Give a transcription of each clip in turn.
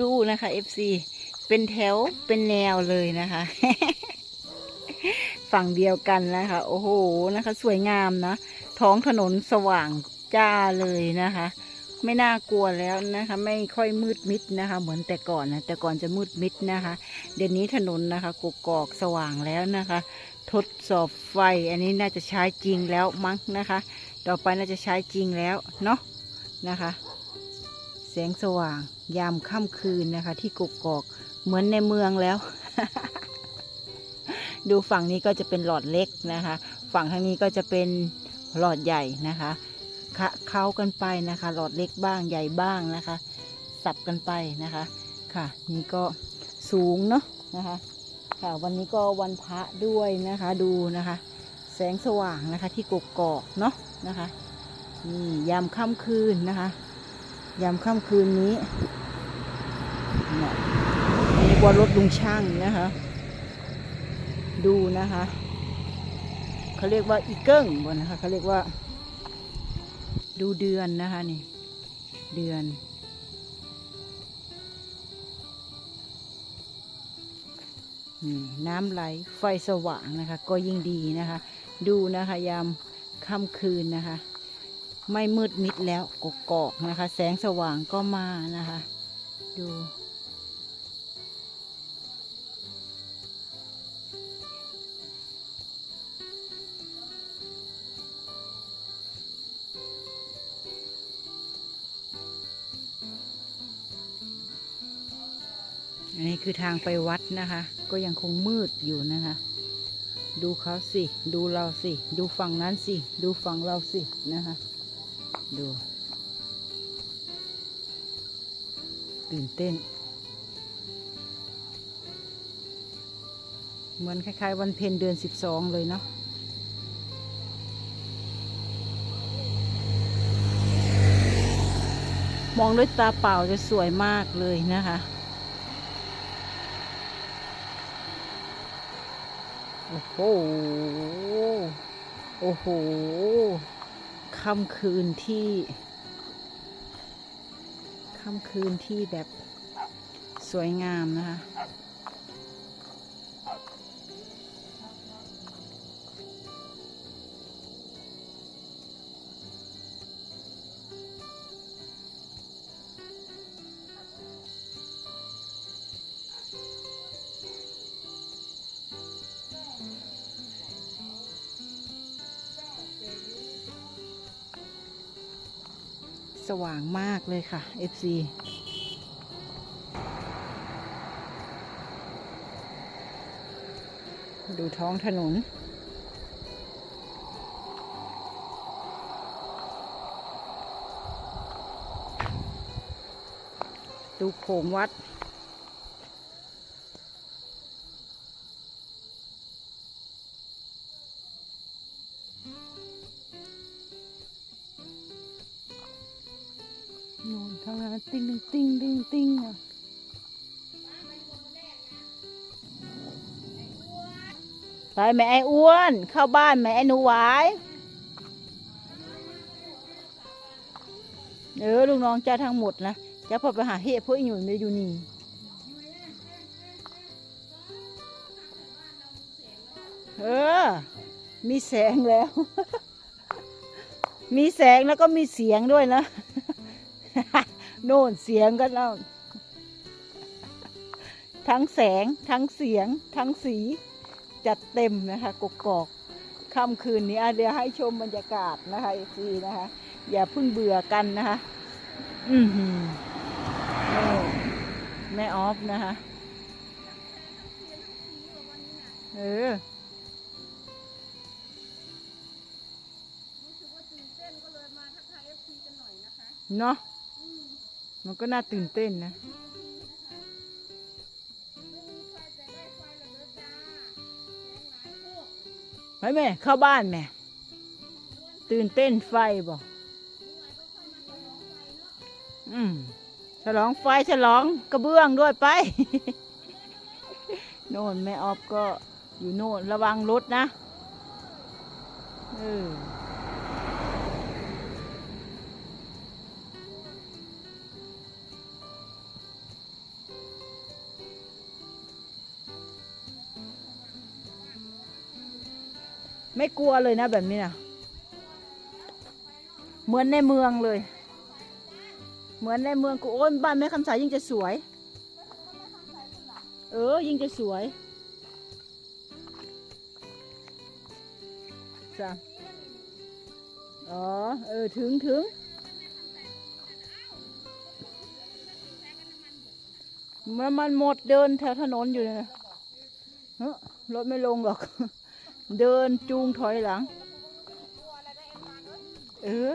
ดูนะคะ FC เป็นแถวเป็นแนวเลยนะคะ ฝั่งเดียวกันนะคะ โอ้โหนะคะ สวยงามนะ ท้องถนนสว่างจ้าเลยนะคะ ไม่น่ากลัวแล้วนะคะ ไม่ค่อยมืดมิดนะคะ เหมือนแต่ก่อนนะแต่ก่อนจะมืดมิดนะคะ เดี๋ยวนี้ถนนนะคะกกอกสว่างแล้วนะคะ ทดสอบไฟอันนี้น่าจะใช้จริงแล้วมั้งนะคะ ต่อไปน่าจะใช้จริงแล้วเนาะนะคะ แสงสว่าง ยามค่ำคืนนะคะ ที่กกอกเหมือนในเมืองแล้ว ดูฝั่งนี้ก็จะเป็นหลอดเล็กนะคะ ฝั่งทางนี้ก็จะเป็นหลอดใหญ่นะคะคะเข้ากันไปนะคะ หลอดเล็กบ้างใหญ่บ้างนะคะ สับกันไปนะคะค่ะ นี่ก็สูงเนาะนะคะค่ะวันนี้ก็วันพระด้วยนะคะดูนะคะ แสงสว่างนะคะที่กกอกเนาะนะคะนี่ยามค่ำคืนนะคะ ยามค่ำคืนนี้นี่ว่ารถลุงช่างนะคะ ดูนะคะเขาเรียกว่าอีเกิ้งบนนะคะเขาเรียกว่า ดูเดือนนะคะนี่ เดือนนี่น้ำไหลไฟสว่างนะคะ ก็ยิ่งดีนะคะ ดูนะคะ ยามค่ำคืนนะคะ ไม่มืดมิดแล้วกกอกนะคะ แสงสว่างก็มานะคะ ดูอันนี้คือทางไปวัดนะคะ ก็ยังคงมืดอยู่นะคะ ดูเขาสิ ดูเราสิ ดูฝั่งนั้นสิ ดูฝั่งเราสินะคะ ดู ตื่นเต้น เหมือนคล้ายๆ วันเพ็ญเดือนสิบสองเลยเนาะมองด้วยตาเปล่าจะสวยมากเลยนะคะ โอ้โห โอ้โห ค่ำคืนที่ ค่ำคืนที่แบบสวยงามนะคะ สว่างมากเลยค่ะ FC ดูท้องถนน ดูโขมวัด นู่นข้างหน้าติ้งติ้งติ้งติ้งอะไปแม่ไอ้อ้วน เข้าบ้านแม่ไอ้หนูหวายเออลูกน้องจ้าทั้งหมดนะจ้าพอไปหาเห็ดพวกอีหนุ่ยไม่อยู่นี่เออ มีแสงแล้ว มีแสงแล้วก็มีเสียงด้วยนะ โน่นเสียงกันแล้วทั้งแสงทั้งเสียง ทั้งสีจัดเต็มนะคะกกอกค่ำคืนนี้เดี๋ยวให้ชมบรรยากาศนะคะเอซีนะคะ อย่าเพิ่งเบื่อกันนะคะอือหือแม่ออฟนะคะเออเนาะ มันก็น่าตื่นเต้นนะไปแม่ เข้าบ้านแม่ ตื่นเต้นไฟบอกอืมฉลองไฟฉลองกระเบื้องด้วยไป โน่นแม่ออฟก็อยู่โน่นระวังรถนะ เออ ไม่กลัวเลยนะแบบนี้นะเหมือนในเมืองเลย เหมือนในเมืองกูโอ้ยบ้านแม่คำสายยิ่งจะสวย เออ ยิ่งจะสวยจ้ะอ๋อ เออ ถึงถึงมันมันหมดเดินแถวถนนอยู่เลยนะรถไม่ลงหรอก เดินจูงถอยหลัง เออ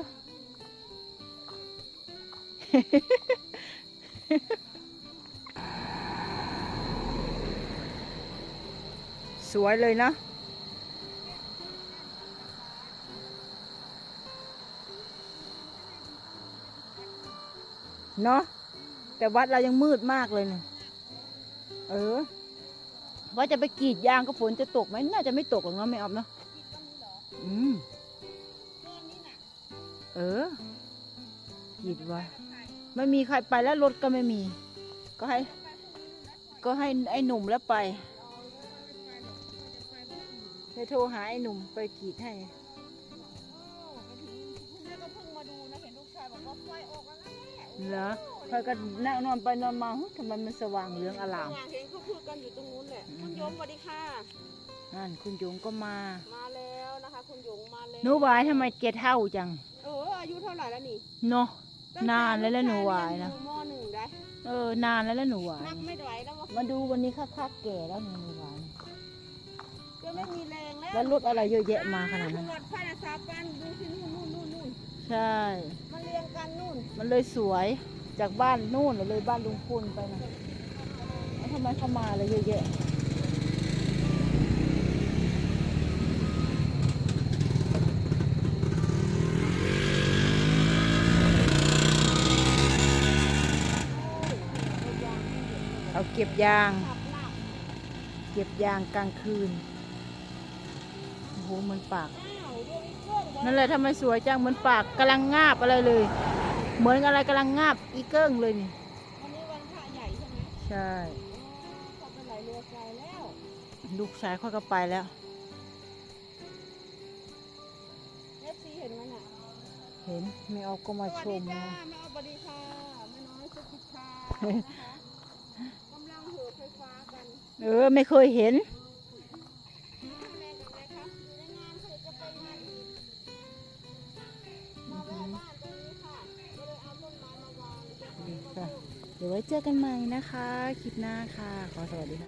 สวยเลยนะเนาะแต่วัดเรายังมืดมากเลยเนี่ยเออ ว่าจะไปกรีดยางก็ฝนจะตกไหมน่าจะไม่ตกหรอกเนาะไม่ออมเนาะอืมเออกรีดไว้ไม่มีใครไปแล้วรถก็ไม่มี ก็ให้ ก็ให้ไอ้หนุ่มแล้วไปไปโทรหาไอ้หนุ่มไปกรีดให้เหรอ พอยก็นั่งนอนไปนอนมาหึทำไมมันสว่างเหลืองอลาม เห็นเขาพูดกันอยู่ตรงนู้นแหละ คุณโยมสวัสดีค่ะ นั่นคุณโยงก็มามาแล้วนะคะ คุณโยงมาแล้วหนูหวายทำไมเกเท่าจัง เอออายุเท่าไหร่แล้วนี่เนาะนานแล้วแล้วหนูหวายนะตั้งแต่ลูกชเรีอยู่มหนึ่งได้ เออนานแล้วแล้วหนูหวายนับไม่ไหวแล้ววะมาดูวันนี้คักๆแก่แล้วหนูหวายจะไม่มีแรงแล้วแล้วรถอะไรเยอะแยะมาขนาดนั้นรถไฟนะสาปันดูสินู่นนู่นนู่นนู่นใช่มาเรียงกันนู่นมันเลยสวย จากบ้านนู่นเลยบ้านลุงพลไปนะแล้วทำไมเข้ามาเลยเยอะแยะเอาเก็บยาง เก็บยางกลางคืน โอ้โหเหมันปาก นั่นแหละทำไมสวยจัง เหมือนปากกำลังงาบอะไรเลย เหมือนอะไรกำลังงาบอีเกิ้งเลยนี่วันนี้วันพระใหญ่ใช่ไหมใช่อ๋อขับไปไหลเรือไกลแล้วลูกชายเขาก็ไปแล้วเอฟซีเห็นไหมน่ะเห็นไม่ออกก็มาสวัสชดีมจ้านะแม่เอาบดีค่ะแม่น้อยสุขิตค่ะนะคะกำลังเหินไฟฟ้ากัน เออ ไม่เคยเห็น ว้เจอกันใหม่นะคะ คลิปหน้าค่ะ ขอสวัสดีค่ะ